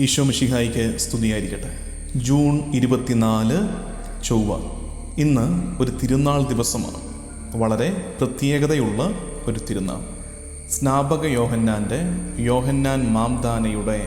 ഈശോ മിഷിഹായിക്ക് സ്തുതിയായിരിക്കട്ടെ. ജൂൺ ഇരുപത്തിനാല് ചൊവ്വ. ഇന്ന് ഒരു തിരുനാൾ ദിവസമാണ്. വളരെ പ്രത്യേകതയുള്ള ഒരു തിരുനാൾ. സ്നാപക യോഹന്നാന്റെ യോഹന്നാൻ മാംദാനയുടെ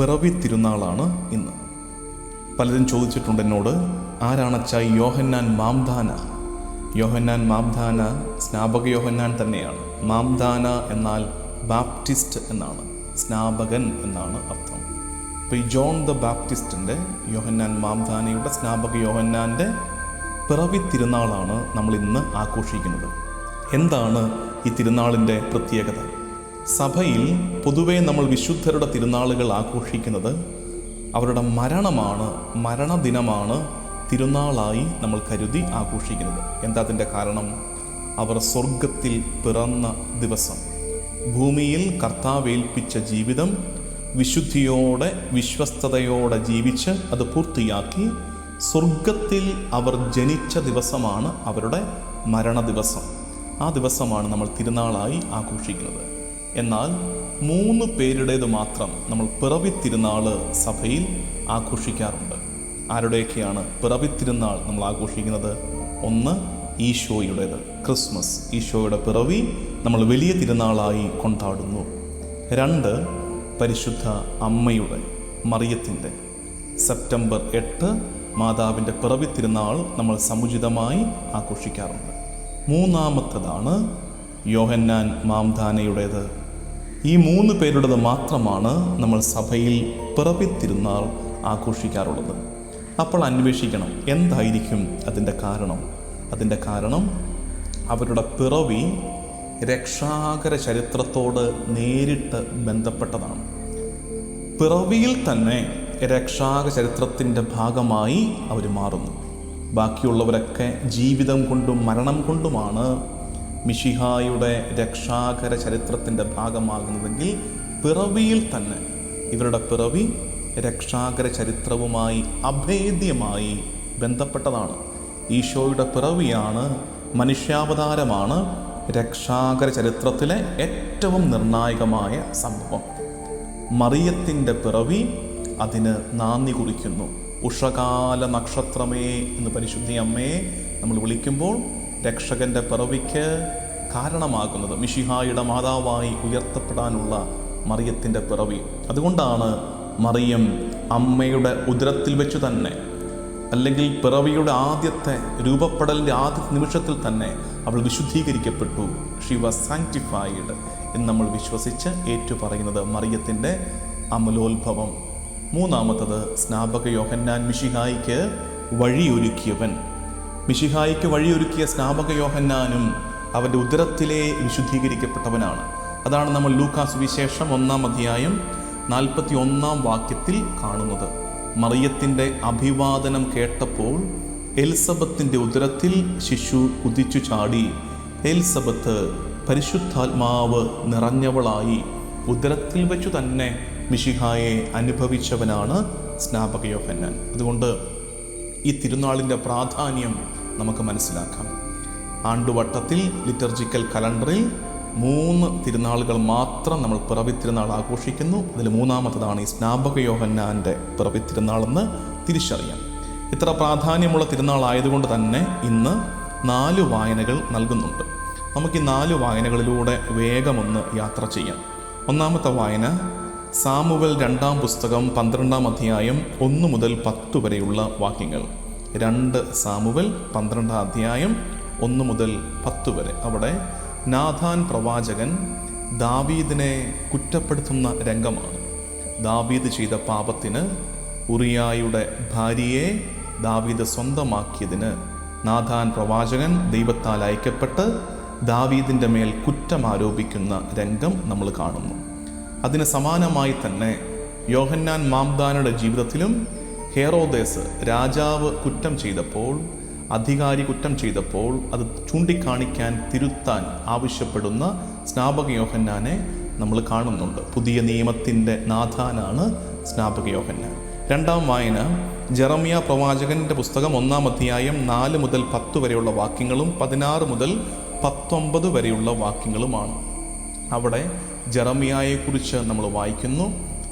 പിറവി തിരുനാളാണ് ഇന്ന്. പലരും ചോദിച്ചിട്ടുണ്ട് എന്നോട് ആരാണച്ച യോഹന്നാൻ മാംദാന? യോഹന്നാൻ മാംദാന സ്നാപക യോഹന്നാൻ തന്നെയാണ്. മാംദാന എന്നാൽ ബാപ്റ്റിസ്റ്റ് എന്നാണ്. സ്നാപകൻ എന്നാണ് അർത്ഥം. അപ്പോൾ ഈ ജോൺ ദ ബാപ്റ്റിസ്റ്റിന്റെ യോഹന്നാൻ മാംധാനയുടെ സ്നാപക യോഹന്നാന്റെ പിറവി തിരുനാളാണ് നമ്മൾ ഇന്ന് ആഘോഷിക്കുന്നത്. എന്താണ് ഈ തിരുനാളിന്റെ പ്രത്യേകത? സഭയിൽ പൊതുവേ നമ്മൾ വിശുദ്ധരുടെ തിരുനാളുകൾ ആഘോഷിക്കുന്നത് അവരുടെ മരണമാണ് മരണദിനമാണ് തിരുനാളായി നമ്മൾ കരുതി ആഘോഷിക്കുന്നത്. എന്താ അതിന്റെ കാരണം? അവർ സ്വർഗത്തിൽ പിറന്ന ദിവസം. ഭൂമിയിൽ കർത്താവേൽപ്പിച്ച ജീവിതം വിശുദ്ധിയോടെ വിശ്വസ്തയോടെ ജീവിച്ച് അത് പൂർത്തിയാക്കി സ്വർഗത്തിൽ അവർ ജനിച്ച ദിവസമാണ് അവരുടെ മരണ ദിവസം ആ ദിവസമാണ് നമ്മൾ തിരുനാളായി ആഘോഷിക്കുന്നത്. എന്നാൽ മൂന്ന് പേരുടേത് മാത്രം നമ്മൾ പിറവി തിരുനാൾ സഭയിൽ ആഘോഷിക്കാറുണ്ട്. ആരുടെയൊക്കെയാണ് പിറവി തിരുനാൾ നമ്മൾ ആഘോഷിക്കുന്നത്? ഒന്ന് ഈശോയുടേത്. ക്രിസ്മസ് ഈശോയുടെ പിറവി നമ്മൾ വലിയ തിരുനാളായി കൊണ്ടാടുന്നു. രണ്ട് പരിശുദ്ധ അമ്മയുടെ മറിയത്തിന്റെ സെപ്റ്റംബർ എട്ട് മാതാവിന്റെ പിറവി തിരുനാൾ നമ്മൾ സമുചിതമായി ആഘോഷിക്കാറുണ്ട്. മൂന്നാമത്തതാണ് യോഹന്നാൻ മാംധാനയുടേത് ഈ മൂന്ന് പേരുടേത് മാത്രമാണ് നമ്മൾ സഭയിൽ പിറവി തിരുനാൾ ആഘോഷിക്കാറുള്ളത്. അപ്പോൾ അന്വേഷിക്കണം എന്തായിരിക്കും അതിന്റെ കാരണം? അതിന്റെ കാരണം അവരുടെ പിറവി രക്ഷാകര ചരിത്രത്തോട് നേരിട്ട് ബന്ധപ്പെട്ടതാണ്. പിറവിയിൽ തന്നെ രക്ഷാക ചരിത്രത്തിന്റെ ഭാഗമായി അവർ മാറുന്നു. ബാക്കിയുള്ളവരൊക്കെ ജീവിതം കൊണ്ടും മരണം കൊണ്ടുമാണ് മിഷിഹായുടെ രക്ഷാകര ചരിത്രത്തിന്റെ ഭാഗമാകുന്നതെങ്കിൽ പിറവിയിൽ തന്നെ ഇവരുടെ പിറവി രക്ഷാകര ചരിത്രവുമായി അഭേദ്യമായി ബന്ധപ്പെട്ടതാണ്. ഈശോയുടെ പിറവിയാണ് മനുഷ്യാവതാരമാണ് രക്ഷാകര ചരിത്രത്തിലെ ഏറ്റവും നിർണായകമായ സംഭവം. മറിയത്തിന്റെ പിറവി അതിന് നാന്ദി കുറിക്കുന്നു. ഉഷകാല നക്ഷത്രമേ എന്ന് പരിശുദ്ധി അമ്മയെ നമ്മൾ വിളിക്കുമ്പോൾ രക്ഷകന്റെ പിറവിക്ക് കാരണമാകുന്നത് മിഷിഹായുടെ മാതാവായി ഉയർത്തപ്പെടാനുള്ള മറിയത്തിന്റെ പിറവി. അതുകൊണ്ടാണ് മറിയം അമ്മയുടെ ഉദരത്തിൽ വെച്ച് തന്നെ അല്ലെങ്കിൽ പിറവിയുടെ ആദ്യത്തെ രൂപപ്പെടലിന്റെ ആദ്യ നിമിഷത്തിൽ തന്നെ അവൾ വിശുദ്ധീകരിക്കപ്പെട്ടു. ഷി വാസ് സാങ്ക്ടിഫൈഡ് എന്ന് നമ്മൾ വിശ്വസിച്ച് ഏറ്റുപറയുന്നത് മറിയത്തിന്റെ അമലോത്ഭവം. മൂന്നാമത്തത് സ്നാപക യോഹന്നാൻ മിഷിഹായിക്ക് വഴിയൊരുക്കിയവൻ. മിഷിഹായിക്ക് വഴിയൊരുക്കിയ സ്നാപക യോഹന്നാനും അവന്റെ ഉദരത്തിലെ വിശുദ്ധീകരിക്കപ്പെട്ടവനാണ്. അതാണ് നമ്മൾ ലൂക്കാസ് വിശേഷം ഒന്നാം അധ്യായം നാൽപ്പത്തി ഒന്നാം വാക്യത്തിൽ കാണുന്നത്. മറിയത്തിന്റെ അഭിവാദനം കേട്ടപ്പോൾ എൽസബത്തിന്റെ ഉദരത്തിൽ ശിശു കുതിച്ചു ചാടി. എൽസബത്ത് പരിശുദ്ധാത്മാവ് നിറഞ്ഞവളായി ഉദരത്തിൽ വെച്ചു തന്നെ മിഷിഹായെ അനുഭവിച്ചവനാണ് സ്നാപക യോഹന്നാൻ. അതുകൊണ്ട് ഈ തിരുനാളിന്റെ പ്രാധാന്യം നമുക്ക് മനസ്സിലാക്കാം. ആണ്ടുവട്ടത്തിൽ ലിറ്റർജിക്കൽ കലണ്ടറിൽ മൂന്ന് തിരുനാളുകൾ മാത്രം നമ്മൾ പിറവി തിരുനാൾ ആഘോഷിക്കുന്നു. അതിൽ മൂന്നാമത്തതാണ് ഈ സ്നാപക യോഹന്നാന്റെ പിറവി തിരുനാളെന്ന് തിരിച്ചറിയാം. ഇത്ര പ്രാധാന്യമുള്ള തിരുനാളായതുകൊണ്ട് തന്നെ ഇന്ന് നാല് വായനകൾ നൽകുന്നുണ്ട്. നമുക്ക് ഈ നാല് വായനകളിലൂടെ വേഗമൊന്ന് യാത്ര ചെയ്യാം. ഒന്നാമത്തെ വായന സാമുവൽ രണ്ടാം പുസ്തകം പന്ത്രണ്ടാം അധ്യായം ഒന്ന് മുതൽ പത്ത് വരെയുള്ള വാക്യങ്ങൾ. രണ്ട് സാമുവൽ പന്ത്രണ്ടാം അധ്യായം ഒന്ന് മുതൽ പത്ത് വരെ. അവിടെ നാഥാൻ പ്രവാചകൻ ദാവീദിനെ കുറ്റപ്പെടുത്തുന്ന രംഗമാണ്. ദാവീദ് ചെയ്ത പാപത്തിന് ഉറിയായുടെ ഭാര്യയെ ദാവീദ് സ്വന്തമാക്കിയതിന് നാഥാൻ പ്രവാചകൻ ദൈവത്താൽ അയക്കപ്പെട്ട് ദാവീദിന്റെ മേൽ കുറ്റം ആരോപിക്കുന്ന രംഗം നമ്മൾ കാണുന്നു. അതിന് സമാനമായി തന്നെ യോഹന്നാൻ മാംദാനയുടെ ജീവിതത്തിലും ഹേറോദേസ് രാജാവ് കുറ്റം ചെയ്തപ്പോൾ അധികാരി കുറ്റം ചെയ്തപ്പോൾ അത് ചൂണ്ടിക്കാണിക്കാൻ തിരുത്താൻ ആവശ്യപ്പെടുന്ന സ്നാപക യോഹന്നാനെ നമ്മൾ കാണുന്നുണ്ട്. പുതിയ നിയമത്തിന്റെ നാഥാനാണ് സ്നാപക യോഹന്നാൻ. രണ്ടാം വായന ജെറമിയ പ്രവാചകന്റെ പുസ്തകം ഒന്നാം അധ്യായം നാല് മുതൽ പത്ത് വരെയുള്ള വാക്യങ്ങളും പതിനാറ് മുതൽ പത്തൊമ്പത് വരെയുള്ള വാക്യങ്ങളുമാണ്. അവിടെ ജെറമിയായെക്കുറിച്ച് നമ്മൾ വായിക്കുന്നു.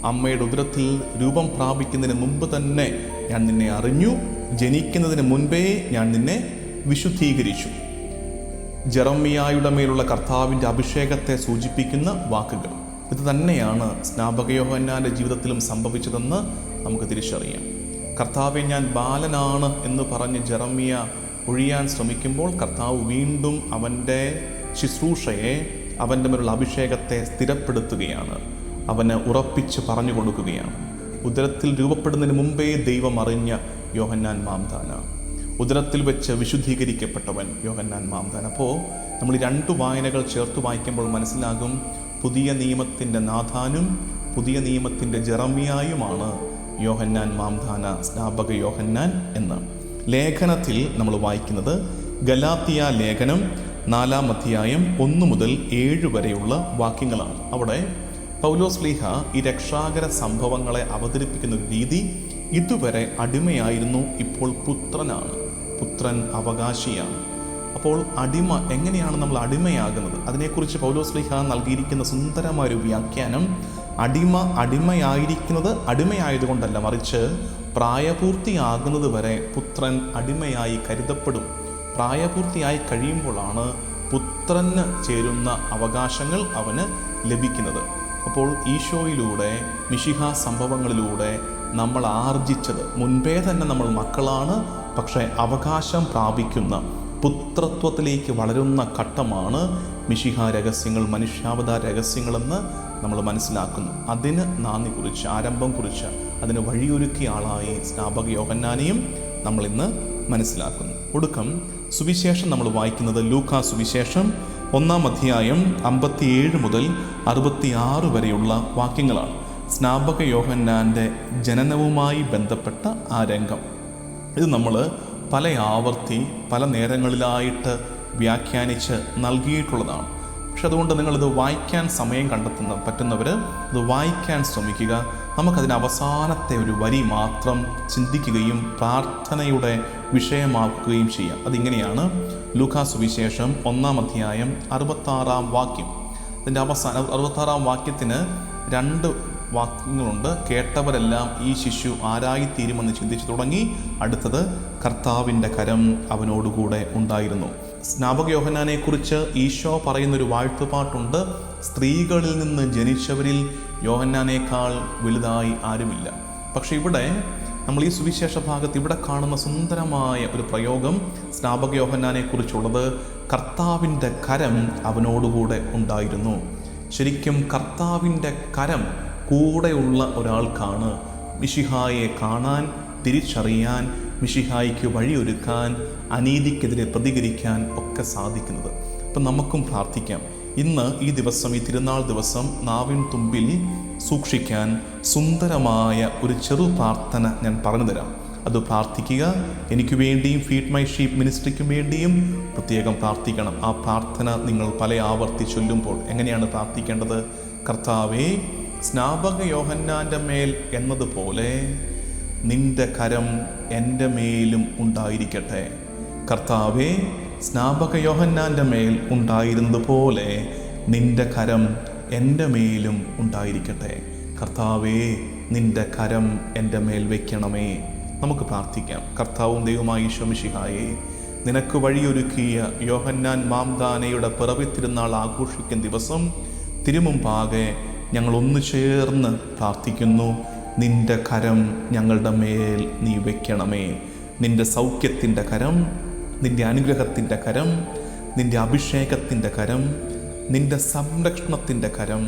അമ്മയുടെ ഉദരത്തിൽ രൂപം പ്രാപിക്കുന്നതിന് മുമ്പ് തന്നെ ഞാൻ നിന്നെ അറിഞ്ഞു. ജനിക്കുന്നതിന് മുൻപേ ഞാൻ നിന്നെ വിശുദ്ധീകരിച്ചു. ജറമിയായുടെ മേലുള്ള കർത്താവിന്റെ അഭിഷേകത്തെ സൂചിപ്പിക്കുന്ന വാക്കുകൾ. ഇത് തന്നെയാണ് സ്നാപകയോഹന്നാന്റെ ജീവിതത്തിലും സംഭവിച്ചതെന്ന് നമുക്ക് തിരിച്ചറിയാം. കർത്താവെ ഞാൻ ബാലനാണ് എന്ന് പറഞ്ഞ് ജറമിയ ഒഴിയാൻ ശ്രമിക്കുമ്പോൾ കർത്താവ് വീണ്ടും അവന്റെ ശുശ്രൂഷയെ അവന്റെ മേലുള്ള അഭിഷേകത്തെ സ്ഥിരപ്പെടുത്തുകയാണ്. അവന് ഉറപ്പിച്ച് പറഞ്ഞു കൊടുക്കുകയാണ് ഉദരത്തിൽ രൂപപ്പെടുന്നതിന് മുമ്പേ ദൈവം അറിഞ്ഞ യോഹന്നാൻ മാംതാന ഉദരത്തിൽ വെച്ച് വിശുദ്ധീകരിക്കപ്പെട്ടവൻ യോഹന്നാൻ മാംതാന അപ്പോൾ നമ്മൾ രണ്ട് വായനകൾ ചേർത്ത് വായിക്കുമ്പോൾ മനസ്സിലാകും പുതിയ നിയമത്തിന്റെ നാഥാനും പുതിയ നിയമത്തിന്റെ ജെറമിയായുമാണ് യോഹന്നാൻ മാംധാന സ്നാപക യോഹന്നാൻ എന്ന്. ലേഖനത്തിൽ നമ്മൾ വായിക്കുന്നത് ഗലാത്തിയ ലേഖനം നാലാം അധ്യായം ഒന്ന് മുതൽ ഏഴ് വരെയുള്ള വാക്യങ്ങളാണ്. അവിടെ പൗലോസ്ലീഹ ഈ രക്ഷാകര സംഭവങ്ങളെ അവതരിപ്പിക്കുന്ന രീതി ഇതുവരെ അടിമയായിരുന്നു ഇപ്പോൾ പുത്രനാണ്. പുത്രൻ അവകാശിയാണ്. അപ്പോൾ അടിമ എങ്ങനെയാണ് നമ്മൾ അടിമയാകുന്നത്? അതിനെക്കുറിച്ച് പൗലോസ് ലീഹ നൽകിയിരിക്കുന്ന സുന്ദരമായ ഒരു വ്യാഖ്യാനം അടിമ അടിമയായിരിക്കുന്നത് അടിമയായതുകൊണ്ടല്ല മറിച്ച് പ്രായപൂർത്തിയാകുന്നത് വരെ പുത്രൻ അടിമയായി കരുതപ്പെടും. പ്രായപൂർത്തിയായി കഴിയുമ്പോഴാണ് പുത്രന് ചേരുന്ന അവകാശങ്ങൾ അവന് ലഭിക്കുന്നത്. അപ്പോൾ ഈശോയിലൂടെ മിഷിഹ സംഭവങ്ങളിലൂടെ നമ്മൾ ആർജിച്ചത്. മുൻപേ തന്നെ നമ്മൾ മക്കളാണ് പക്ഷേ അവകാശം പ്രാപിക്കുന്ന പുത്രത്വത്തിലേക്ക് വളരുന്ന ഘട്ടമാണ് മിഷിഹ രഹസ്യങ്ങൾ മനുഷ്യാവതാര രഹസ്യങ്ങളെന്ന് നമ്മൾ മനസ്സിലാക്കുന്നു. അതിന് നാന്ദി കുറിച്ച് ആരംഭം കുറിച്ച് അതിന് വഴിയൊരുക്കിയ ആളായി സ്നാപക യോഹന്നാനെയും നമ്മളിന്ന് മനസ്സിലാക്കുന്നു. ഒടുക്കം സുവിശേഷം നമ്മൾ വായിക്കുന്നത് ലൂക്ക സുവിശേഷം ഒന്നാം അധ്യായം അമ്പത്തിയേഴ് മുതൽ അറുപത്തിയാറ് വരെയുള്ള വാക്യങ്ങളാണ്. സ്നാപക യോഹന്നാന്റെ ജനനവുമായി ബന്ധപ്പെട്ട ആ രംഗം. ഇത് നമ്മൾ പല ആവർത്തി പല നേരങ്ങളിലായിട്ട് വ്യാഖ്യാനിച്ച് നൽകിയിട്ടുള്ളതാണ്. പക്ഷെ അതുകൊണ്ട് നിങ്ങളിത് വായിക്കാൻ സമയം കണ്ടെത്തുന്ന പറ്റുന്നവർ ഇത് വായിക്കാൻ ശ്രമിക്കുക. നമുക്കതിന് അവസാനത്തെ ഒരു വരി മാത്രം ചിന്തിക്കുകയും പ്രാർത്ഥനയുടെ വിഷയമാക്കുകയും ചെയ്യാം. അതിങ്ങനെയാണ് ലൂക്കാ സുവിശേഷം ഒന്നാം അധ്യായം അറുപത്താറാം വാക്യം. അതിന്റെ അവസാനം അറുപത്താറാം വാക്യത്തിന് രണ്ട് വാക്യങ്ങളുണ്ട്. കേട്ടവരെല്ലാം ഈ ശിശു ആരായിത്തീരുമെന്ന് ചിന്തിച്ചു തുടങ്ങി. അടുത്തത് കർത്താവിന്റെ കരം അവനോടുകൂടെ ഉണ്ടായിരുന്നു. സ്നാപക യോഹനാനെ കുറിച്ച് ഈശോ പറയുന്നൊരു വാഴ്ത്തുപാട്ടുണ്ട്. സ്ത്രീകളിൽ നിന്ന് ജനിച്ചവരിൽ യോഹന്നാനേക്കാൾ വലുതായി ആരുമില്ല. പക്ഷെ ഇവിടെ നമ്മൾ ഈ സുവിശേഷ ഭാഗത്ത് ഇവിടെ കാണുന്ന സുന്ദരമായ ഒരു പ്രയോഗം സ്നാപക യോഹന്നാനെ കുറിച്ചുള്ളത് കർത്താവിന്റെ കരം അവനോടുകൂടെ ഉണ്ടായിരുന്നു. ശരിക്കും കർത്താവിന്റെ കരം കൂടെയുള്ള ഒരാൾക്കാണ് മിഷിഹായെ കാണാൻ തിരിച്ചറിയാൻ മിഷിഹായിക്ക് വഴിയൊരുക്കാൻ അനീതിക്കെതിരെ പ്രതികരിക്കാൻ ഒക്കെ സാധിക്കുന്നത്. അപ്പം നമുക്കും പ്രാർത്ഥിക്കാം. ഇന്ന് ഈ ദിവസം ഈ തിരുനാൾ ദിവസം നാവിൻ തുമ്പിൽ സൂക്ഷിക്കാൻ സുന്ദരമായ ഒരു ചെറു പ്രാർത്ഥന ഞാൻ പറഞ്ഞു തരാം. അത് പ്രാർത്ഥിക്കുക. എനിക്ക് വേണ്ടിയും ഫീഡ് മൈ ഷീപ്പ് മിനിസ്ട്രിക്കും വേണ്ടിയും പ്രത്യേകം പ്രാർത്ഥിക്കണം. ആ പ്രാർത്ഥന നിങ്ങൾ പല ആവർത്തി ചൊല്ലുമ്പോൾ എങ്ങനെയാണ് പ്രാർത്ഥിക്കേണ്ടത്? കർത്താവേ സ്നാപക യോഹന്നാന്റെ മേൽ എന്നതുപോലെ നിന്റെ കരം എന്റെ മേലും ഉണ്ടായിരിക്കട്ടെ. കർത്താവെ സ്നാപക യോഹന്നാന്റെ മേൽ ഉണ്ടായിരുന്നതുപോലെ നിന്റെ കരം എന്റെ മേലും ഉണ്ടായിരിക്കട്ടെ. കർത്താവേ നിന്റെ കരം എന്റെ മേൽ വയ്ക്കണമേ നമുക്ക് പ്രാർത്ഥിക്കാം. കർത്താവും ദൈവമായി ഈശോമിഷിഹായെ നിനക്ക് വഴിയൊരുക്കിയ യോഹന്നാൻ മാംദാനയുടെ പിറവി തിരുനാൾ ആഘോഷിക്കുന്ന ദിവസം തിരുമുമ്പാകെ ഞങ്ങൾ ഒന്നു ചേർന്ന് പ്രാർത്ഥിക്കുന്നു. നിന്റെ കരം ഞങ്ങളുടെ മേൽ നീ വയ്ക്കണമേ നിന്റെ സൗഖ്യത്തിന്റെ കരം നിന്റെ അനുഗ്രഹത്തിന്റെ കരം നിന്റെ അഭിഷേകത്തിന്റെ കരം നിന്റെ സംരക്ഷണത്തിന്റെ കരം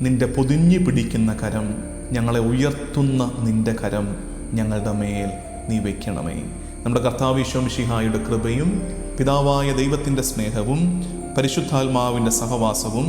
നിന്റെ പൊതിഞ്ഞു പിടിക്കുന്ന കരം ഞങ്ങളെ ഉയർത്തുന്ന നിന്റെ കരം ഞങ്ങളുടെ മേൽ നീ വയ്ക്കണമേ നമ്മുടെ കർത്താവിശ്വം ഷിഹായുടെ കൃപയും പിതാവായ ദൈവത്തിന്റെ സ്നേഹവും പരിശുദ്ധാത്മാവിന്റെ സഹവാസവും